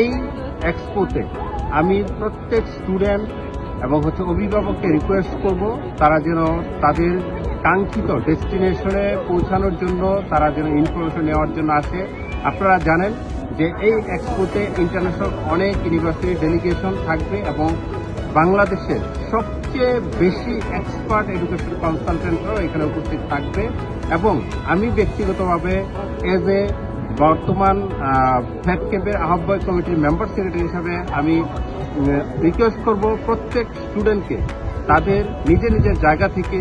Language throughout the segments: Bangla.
এই এক্সপোতে আমি প্রত্যেক স্টুডেন্ট এবং হচ্ছে অভিভাবককে রিকোয়েস্ট করব, তারা যেন তাদের কাঙ্ক্ষিত ডেস্টিনেশনে পৌঁছানোর জন্য, তারা যেন ইনফরমেশন নেওয়ার জন্য আসে। আপনারা জানেন যে এই এক্সপোতে ইন্টারন্যাশনাল অনেক ইউনিভার্সিটি ডেলিগেশন থাকবে এবং বাংলাদেশের সবচেয়ে বেশি এক্সপার্ট এডুকেশন কনসালটেন্টরাও এখানে উপস্থিত থাকবে। এবং আমি ব্যক্তিগতভাবে এজ এ বর্তমান ফ্যাট ক্যাম্পের আহ্বায়ক কমিটির মেম্বার সেক্রেটারি হিসাবে আমি রিকোয়েস্ট করব প্রত্যেক স্টুডেন্টকে তাদের নিজের নিজের জায়গা থেকে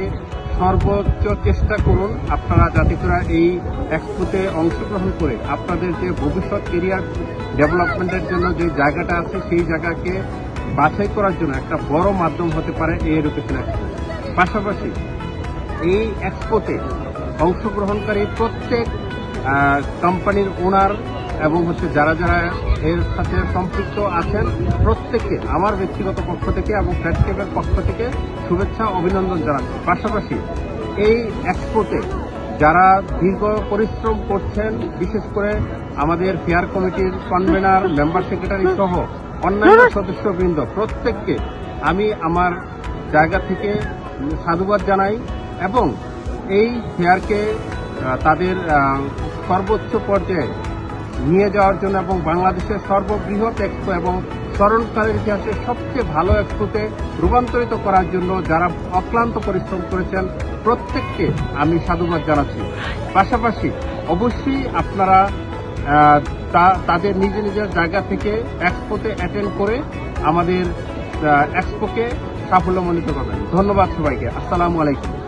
সর্বোচ্চ চেষ্টা করুন আপনারা যাতে করে এই এক্সপোতে অংশগ্রহণ করে আপনাদের যে ভবিষ্যৎ কেরিয়ার ডেভেলপমেন্টের জন্য যে জায়গাটা আছে সেই জায়গাকে বাছাই করার জন্য একটা বড় মাধ্যম হতে পারে এই এডুকেশন এক্সপো পাশাপাশি এই এক্সপোতে অংশগ্রহণকারী প্রত্যেক কোম্পানির ওনার এবং হচ্ছে যারা যারা এর সাথে সম্পৃক্ত আছেন প্রত্যেককে আমার ব্যক্তিগত পক্ষ থেকে এবং ফ্যাটকেপের পক্ষ থেকে শুভেচ্ছা অভিনন্দন জানাচ্ছি। পাশাপাশি এই এক্সপোতে যারা দীর্ঘ পরিশ্রম করছেন বিশেষ করে আমাদের ফেয়ার কমিটির কনভেনার মেম্বার সেক্রেটারি সহ অন্যান্য সদস্যবৃন্দ প্রত্যেককে আমি আমার জায়গা থেকে সাধুবাদ জানাই এবং এই ফেয়ারকে তাদের সর্বোচ্চ পর্যায়ে নিয়ে যাওয়ার জন্য এবং বাংলাদেশের সর্ববৃহৎ এক্সপো এবং স্মরণকালের ইতিহাসে সবচেয়ে ভালো এক্সপোতে রূপান্তরিত করার জন্য যারা অক্লান্ত পরিশ্রম করেছেন, প্রত্যেককে আমি সাধুবাদ জানাচ্ছি। পাশাপাশি অবশ্যই আপনারা তাদের নিজের নিজের জায়গা থেকে এক্সপোতে অ্যাটেন্ড করে আমাদের এক্সপোকে সাফল্যমণ্ডিত করবেন। ধন্যবাদ সবাইকে। আসসালামু আলাইকুম।